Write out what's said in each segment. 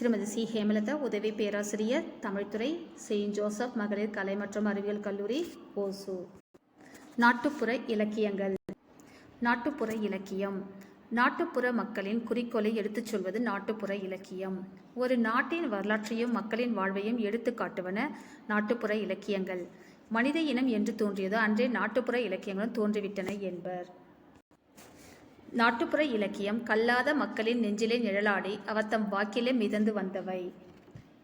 திருமதி சி. ஹேமலதா உதவி பேராசிரியர் தமிழ்துறை செயின்ட் ஜோசப் மகளிர் கலை மற்றும் அறிவியல் கல்லூரி ஓசூர் நாட்டுப்புற இலக்கியங்கள். நாட்டுப்புற இலக்கியம். நாட்டுப்புற மக்களின் குறிக்கோளை எடுத்துச் சொல்வது நாட்டுப்புற இலக்கியம். ஒரு நாட்டின் வரலாற்றையும் மக்களின் வாழ்வையும் எடுத்து காட்டுவன நாட்டுப்புற இலக்கியங்கள். மனித இனம் என்று தோன்றியதோ அன்றே நாட்டுப்புற இலக்கியங்களும் தோன்றிவிட்டன என்பர். நாட்டுப்புற இலக்கியம் கல்லாத மக்களின் நெஞ்சிலே நிழலாடி அவத்தம் வாக்கிலே மிதந்து வந்தவை.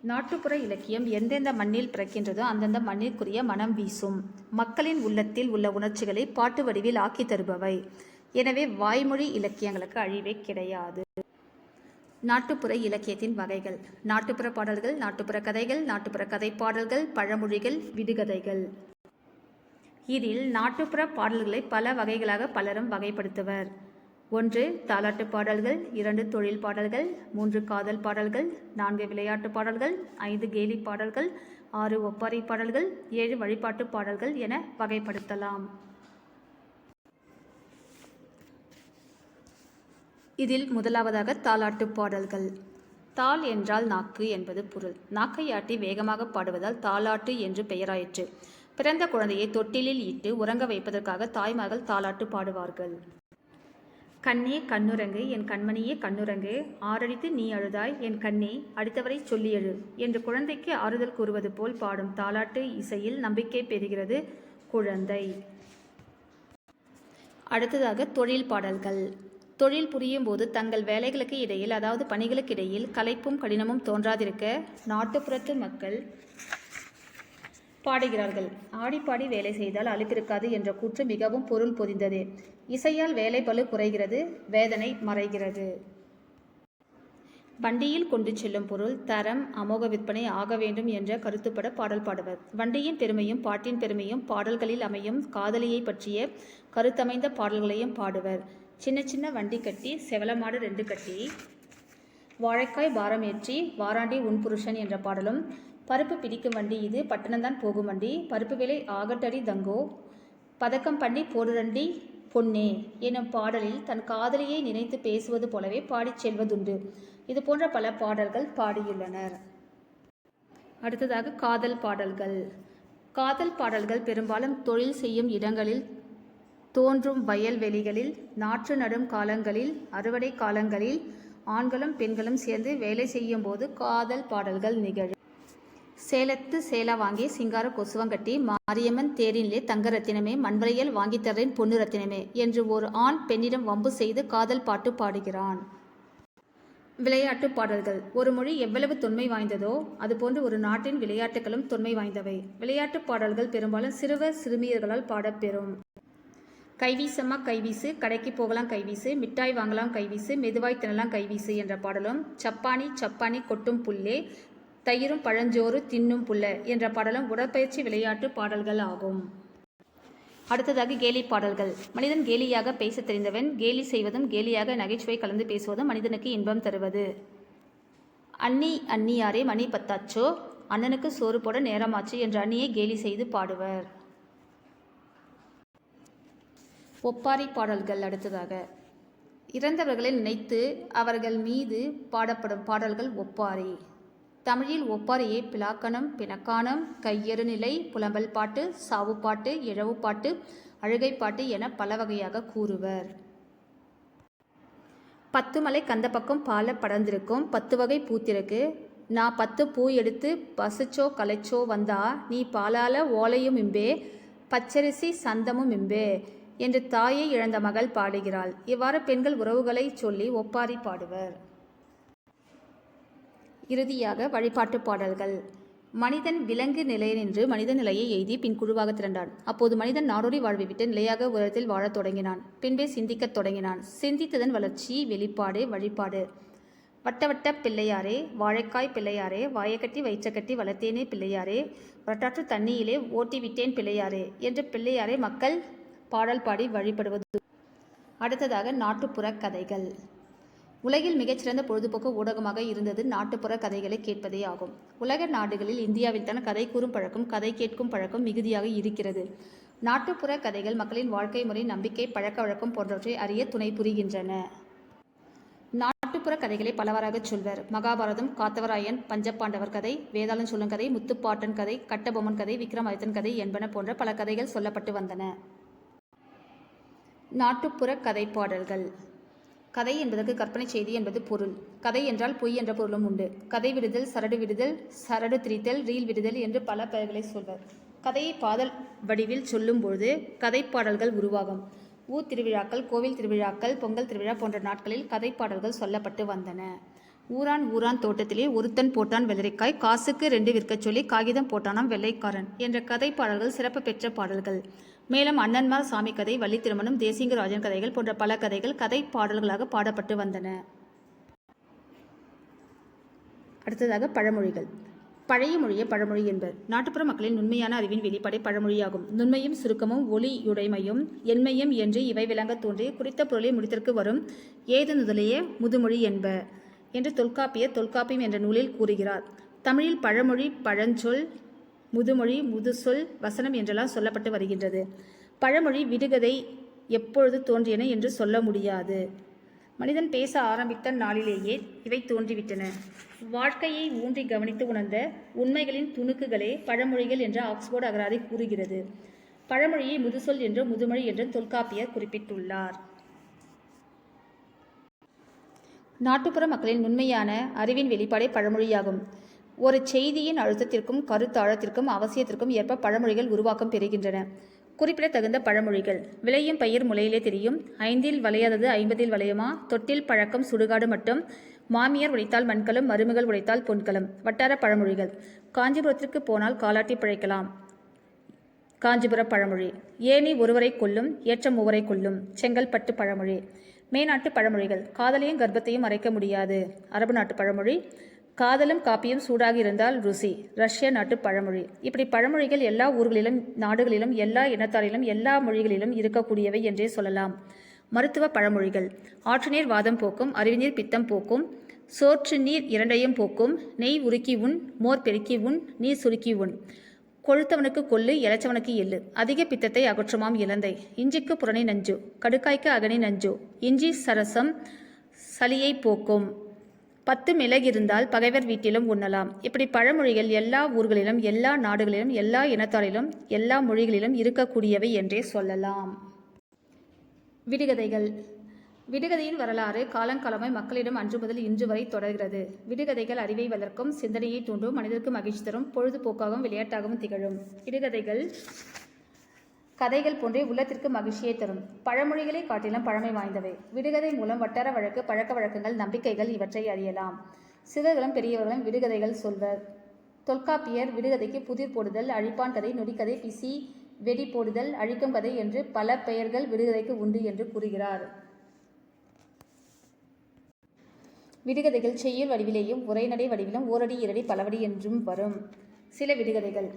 நாட்டுப்புற இலக்கியம் எந்தெந்த மண்ணில் பிறக்கின்றதோ அந்தந்த மண்ணிற்குரிய மனம் வீசும். மக்களின் உள்ளத்தில் உள்ள உணர்ச்சிகளை பாட்டு வடிவில் ஆக்கி தருபவை. எனவே வாய்மொழி இலக்கியங்களுக்கு அழிவே கிடையாது. நாட்டுப்புற இலக்கியத்தின் வகைகள். நாட்டுப்புற பாடல்கள் நாட்டுப்புற கதைகள் நாட்டுப்புற கதை பாடல்கள் பழமொழிகள் விடுகதைகள். இதில் நாட்டுப்புற பாடல்களை பல வகைகளாக பலரும் வகைப்படுத்துவர். ஒன்று தாலாட்டு பாடல்கள். இரண்டு தொழில் பாடல்கள். மூன்று காதல் பாடல்கள். நான்கு விளையாட்டு பாடல்கள். ஐந்து கேலி பாடல்கள். ஆறு ஒப்பாரி பாடல்கள். ஏழு வழிபாட்டு பாடல்கள் என வகைப்படுத்தலாம். இதில் முதலாவதாக தாலாட்டு பாடல்கள். தாள் என்றால் நாக்கு என்பது பொருள். நாக்கை ஆட்டி வேகமாக பாடுவதால் தாலாட்டு என்று பெயராயிற்று. பிறந்த குழந்தையை தொட்டிலில் இட்டு உறங்க வைப்பதற்காக தாய்மார்கள் தாலாட்டு பாடுவார்கள். கண்ணே கண்ணுரங்கு என் கண்மணியே கண்ணுரங்கு ஆரடித்து நீ அழுதாய் என் கண்ணே அடுத்தவரை சொல்லி எழு என்று குழந்தைக்கு ஆறுதல் கூறுவது போல் பாடும் தாலாட்டு இசையில் நம்பிக்கை பெறுகிறது குழந்தை. அடுத்ததாக தொழில் பாடல்கள். தொழில் புரியும் போது தங்கள் வேலைகளுக்கு இடையில் அதாவது பணிகளுக்கு இடையில் களைப்பும் கடினமும் தோன்றாதிருக்க நாட்டுப்புறத்து மக்கள் பாடுகிறார்கள். ஆடிப்பாடி வேலை செய்தால் அழுப்பிருக்காது என்ற கூற்று மிகவும் பொருள் பொதிந்தது. இசையால் வேலை பளு குறைகிறது வேதனை மறைகிறது. வண்டியில் கொண்டு செல்லும் பொருள் தரம் அமோக விற்பனை ஆக வேண்டும் என்ற கருத்துப்பட பாடல் பாடுவர். வண்டியின் பெருமையும் பாட்டின் பெருமையும் பாடல்களில் அமையும் காதலியை பற்றிய கருத்தமைந்த பாடல்களையும் பாடுவர். சின்ன சின்ன வண்டி கட்டி செவலமாடு ரெண்டு கட்டி வாழைக்காய் பாரம் ஏற்றி வாராண்டி உன் புருஷன் என்ற பாடலும் பருப்பு பிடிக்கும் வண்டி இது பட்டணம்தான் போகும் வண்டி. பருப்பு விலை ஆகட்டடி தங்கோ. பதக்கம் பண்ணி போடுரண்டி பொன்னே எனும் பாடலில் தன் காதலியை நினைத்து பேசுவது போலவே பாடிச் செல்வதுண்டு. இது போன்ற பல பாடல்கள் பாடியுள்ளனர். அடுத்ததாக காதல் பாடல்கள். காதல் பாடல்கள் பெரும்பாலும் தொழில் செய்யும் இடங்களில் தோன்றும் வயல்வெளிகளில் நாற்று நடும் காலங்களில் அறுவடை காலங்களில் ஆண்களும் பெண்களும் சேர்ந்து வேலை செய்யும் போது காதல் பாடல்கள் நிகழும். சேலத்து சேலா வாங்கி சிங்கார கொசுவங்கட்டி மாரியம்மன் தேரினிலே தங்க ரத்தினமே மண்வளையல் வாங்கி தர்றேன் பொண்ணு ரத்தினமே என்று ஒரு ஆண் பெண்ணிடம் வம்பு செய்து காதல் பாட்டு பாடுகிறான். விளையாட்டு பாடல்கள். ஒரு மொழி எவ்வளவு தொன்மை வாய்ந்ததோ அதுபோன்று ஒரு நாட்டின் விளையாட்டுகளும் தொன்மை வாய்ந்தவை. விளையாட்டு பாடல்கள் பெரும்பாலும் சிறுவர் சிறுமியர்களால் பாடப்பெறும். கைவீசம்மா கைவீசு கடைக்கு போகலாம் கைவீசு மிட்டாய் வாங்கலாம் கைவீசு மெதுவாய் தினலாம் கைவீசு என்ற பாடலும் சப்பானி சப்பானி கொட்டும் புல்லே தயிரும் பழஞ்சோறு தின்னும் புல்ல என்ற பாடலும் உடற்பயிற்சி விளையாட்டு பாடல்கள் ஆகும். அடுத்ததாக கேலி பாடல்கள். மனிதன் கேலியாக பேச தெரிந்தவன் கேலி செய்வதும் கேலியாக நகைச்சுவை கலந்து பேசுவதும் மனிதனுக்கு இன்பம் தருவது. அண்ணி அண்ணியாரே மணி பத்தாச்சோ? அண்ணனுக்கு சோறு போட நேரமாச்சு என்ற அண்ணியை கேலி செய்து பாடுவர். ஒப்பாரி பாடல்கள் அடுத்ததாக. இறந்தவர்களை நினைத்து அவர்கள் மீது பாடப்படும் பாடல்கள் ஒப்பாரி. தமிழில் ஒப்பாரியை பிலாக்கணம் பிணக்கானம் கையறுநிலை புலம்பல் பாட்டு சாவு பாட்டு இழவு பாட்டு அழுகை பாட்டு என பல வகையாக கூறுவர். பத்து மலை கந்த பக்கம் பால படர்ந்திருக்கும் பத்து வகை பூத்திருக்கு. நான் பத்து பூ எடுத்து பசுச்சோ கலைச்சோ வந்தா நீ பாலால ஓலையும் இம்பே பச்சரிசி சந்தமும் இம்பே என்று தாயை இழந்த மகள் பாடுகிறாள். இவ்வாறு பெண்கள் உறவுகளை சொல்லி ஒப்பாரி பாடுவர். இறுதியாக வழிபாட்டு பாடல்கள். மனிதன் விலங்கு நிலையினின்று மனித நிலையை எய்தி பின் குழுவாக திரண்டான். அப்போது மனிதன் நாடோடி வாழ்வை விட்டு நிலையாக உரத்தில் வாழத் தொடங்கினான். பின்பே சிந்திக்கத் தொடங்கினான். சிந்தித்ததன் வளர்ச்சி வெளிப்பாடு வழிபாடு. வட்டவட்ட பிள்ளையாரே வாழைக்காய் பிள்ளையாரே வாயக்கட்டி வயிற்றக்கட்டி வளர்த்தேனே பிள்ளையாரே வரட்டாற்று தண்ணியிலே ஓட்டி விட்டேன் பிள்ளையாரே என்று பிள்ளையாரை மக்கள் பாடல் பாடி வழிபடுவது. அடுத்ததாக நாட்டுப்புற கதைகள். உலகில் மிகச்சிறந்த பொழுதுபோக்கு ஊடகமாக இருந்தது நாட்டுப்புற கதைகளை கேட்பதே ஆகும். உலக நாடுகளில் இந்தியாவில் தான் கதை கூறும் பழக்கம் கதை கேட்கும் பழக்கம் மிகுதியாக இருக்கிறது. நாட்டுப்புற கதைகள் மக்களின் வாழ்க்கை முறை நம்பிக்கை பழக்க வழக்கம் போன்றவற்றை அறிய துணை புரிகின்றன. நாட்டுப்புற கதைகளை பலவாறாக சொல்வர். மகாபாரதம் காத்தவராயன் பஞ்சபாண்டவர் கதை வேதாளன் சொல்லும் கதை முத்துப்பாட்டன் கதை கட்டபொம்மன் கதை விக்ரமாதித்தன் கதை என்பன போன்ற பல கதைகள் சொல்லப்பட்டு வந்தன. நாட்டுப்புற கதை பாடல்கள் கதை என்பதற்கு கற்பனை செய்தி என்பது பொருள். கதை என்றால் பொய் என்ற பொருளும் உண்டு. கதை விடுதல் சரடு விடுதல் சரடு திரித்தல் ரீல் விடுதல் என்று பல பெயர்களை சொல்வர். கதையை பாதல் வடிவில் சொல்லும்பொழுது கதைப்பாடல்கள் உருவாகும். ஊர் திருவிழாக்கள் கோவில் திருவிழாக்கள் பொங்கல் திருவிழா போன்ற நாட்களில் கதை பாடல்கள் சொல்லப்பட்டு வந்தன. ஊரான் ஊரான் தோட்டத்திலே ஒருத்தன் போட்டான் வெள்ளரிக்காய் காசுக்கு ரெண்டு விற்கச் சொல்லி காகிதம் போட்டானாம் வெள்ளைக்காரன் என்ற கதை பாடல்கள் சிறப்பு பெற்ற பாடல்கள். மேலும் அண்ணன்மார் சாமி கதை வள்ளி திருமணம் தேசிங்கராஜன் கதைகள் போன்ற பல கதைகள் கதை பாடல்களாக பாடப்பட்டு வந்தன. அடுத்ததாக பழமொழிகள். பழைய மொழியை பழமொழி என்பர். நாட்டுப்புற மக்களின் நுண்மையான அறிவின் வெளிப்பாடே பழமொழியாகும். நுண்மையும் சுருக்கமும் ஒளியுடைமையும் எண்மையும் என்று இவை விளங்க தோன்றி குறித்த பொருளை முடித்திற்கு வரும் ஏது முதலிய முதுமொழி என்ப என்று தொல்காப்பியர் தொல்காப்பியம் என்ற நூலில் கூறுகிறார். தமிழில் பழமொழி பழஞ்சொல் முதுமொழி முதுசொல் வசனம் என்றெல்லாம் சொல்லப்பட்டு வருகின்றது. பழமொழி விடுகதை எப்பொழுது தோன்றியன என்று சொல்ல முடியாது. மனிதன் பேச ஆரம்பித்த நாளிலேயே இவை தோன்றிவிட்டன. வாழ்க்கையை ஊன்றி கவனித்து உணர்ந்த உண்மைகளின் துணுக்குகளே பழமொழிகள் என்ற ஆக்ஸ்போர்ட் அகராதி கூறுகிறது. பழமொழியை முதுசொல் என்றும் முதுமொழி என்றும் தொல்காப்பியர் குறிப்பிட்டுள்ளார். நாட்டுப்புற மக்களின் உண்மையான அறிவின் வெளிப்பாடே பழமொழியாகும். ஒரு செய்தியின் அழுத்தத்திற்கும் கருத்தாழத்திற்கும் அவசியத்திற்கும் ஏற்ப பழமொழிகள் உருவாக்கம் பெறுகின்றன. குறிப்பிடத்தகுந்த பழமொழிகள். விளையும் பயிர் முளையிலே தெரியும். ஐந்தில் வளையாதது ஐம்பதில் வளையுமா? தொட்டில் பழக்கம் சுடுகாடு மட்டும். மாமியார் உழைத்தால் மண்கலம் மருமகள் உழைத்தால் பொன்கலம். வட்டார பழமொழிகள். காஞ்சிபுரத்திற்கு போனால் காலாட்டி பிழைக்கலாம். காஞ்சிபுர பழமொழி. ஏணி ஒருவரை கொல்லும் ஏற்றம் மூவரை கொல்லும். செங்கல்பட்டு பழமொழி. மேநாட்டு பழமொழிகள். காதலையும் கர்ப்பத்தையும் மறைக்க முடியாது. அரபு நாட்டு பழமொழி. காதலும் காப்பியும் சூடாக இருந்தால் ருசி. ரஷ்ய நாட்டு பழமொழி. இப்படி பழமொழிகள் எல்லா ஊர்களிலும் நாடுகளிலும் எல்லா இனத்தாரிலும் எல்லா மொழிகளிலும் இருக்கக்கூடியவை என்றே சொல்லலாம். மருத்துவ பழமொழிகள். ஆற்று நீர் வாதம் போக்கும் அறிவுநீர் பித்தம் போக்கும் சோற்று நீர் இரண்டையும் போக்கும் நெய் உருக்கி உண் மோர் பெருக்கி உண் நீர் சுருக்கி உண். கொழுத்தவனுக்கு கொள்ளு இளைச்சவனுக்கு எள்ளு. அதிக பித்தத்தை அகற்றுமாம் இலந்தை. இஞ்சிக்கு புறணி நஞ்சு. கடுக்காய்க்கு அகனி நஞ்சு. இஞ்சி சரசம் சளியை போக்கும். பத்து மிளகு இருந்தால் பகைவர் வீட்டிலும் உண்ணலாம். இப்படி பழமொழிகள் எல்லா ஊர்களிலும் எல்லா நாடுகளிலும் எல்லா இனத்தாரிலும் எல்லா மொழிகளிலும் இருக்கக்கூடியவை என்றே சொல்லலாம். விடுகதைகள். விடுகதையின் வரலாறு காலங்காலமாய் மக்களிடம் அன்று முதல் இன்று வரை தொடர்கிறது. விடுகதைகள் அறிவை வளர்க்கும் சிந்தனையை தூண்டும் மனிதருக்கு மகிழ்ச்சி தரும் பொழுதுபோக்காகவும் விளையாட்டாகவும் திகழும். விடுகதைகள் கதைகள் போன்றே உள்ளத்திற்கு மகிழ்ச்சியை தரும். பழமொழிகளை காட்டிலும் பழமை வாய்ந்தவை. விடுகதை மூலம் வட்டார வழக்கு பழக்க வழக்கங்கள் நம்பிக்கைகள் இவற்றை அறியலாம். சிறுவர்களும் பெரியவர்களும் விடுகதைகள் சொல்வர். தொல்காப்பியர் விடுகதைக்கு புதிர் போடுதல் அழிப்பான் கதை நொடிக்கதை பிசி வெடி போடுதல் அழிக்கும் கதை என்று பல பெயர்கள் விடுகதைக்கு உண்டு என்று கூறுகிறார். விடுகதைகள் செய்யுள் வடிவிலேயும் உரைநடை வடிவிலும் ஓரடி இரடி பலவடி என்றும் வரும். சில விடுகதைகள்.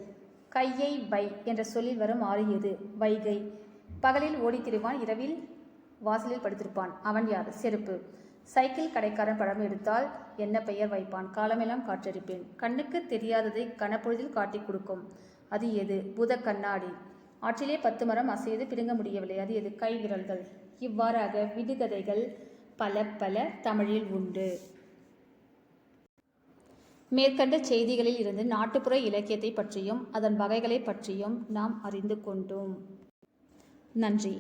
கையை வை என்ற சொல்லில் வரும் ஆறு எது? வைகை. பகலில் ஓடித்திருவான் இரவில் வாசலில் படுத்திருப்பான். அவன் யார்? செருப்பு. சைக்கிள் கடைக்காரன் படம் எடுத்தால் என்ன பெயர் வைப்பான்? காலமெல்லாம் காற்றடிப்பேன். கண்ணுக்கு தெரியாததை கனப்பொழுதில் காட்டிக் கொடுக்கும். அது எது? புத கண்ணாடி. ஆற்றிலே பத்து மரம் அசையது பிடுங்க முடியவில்லை. அது எது? கை விரல்கள் இவ்வாறாக விடுகதைகள் பல பல தமிழில் உண்டு. மேற்கண்ட செய்திகளில் இருந்து நாட்டுப்புற இலக்கியத்தை பற்றியும் அதன் வகைகளை பற்றியும் நாம் அறிந்து கொண்டோம். நன்றி.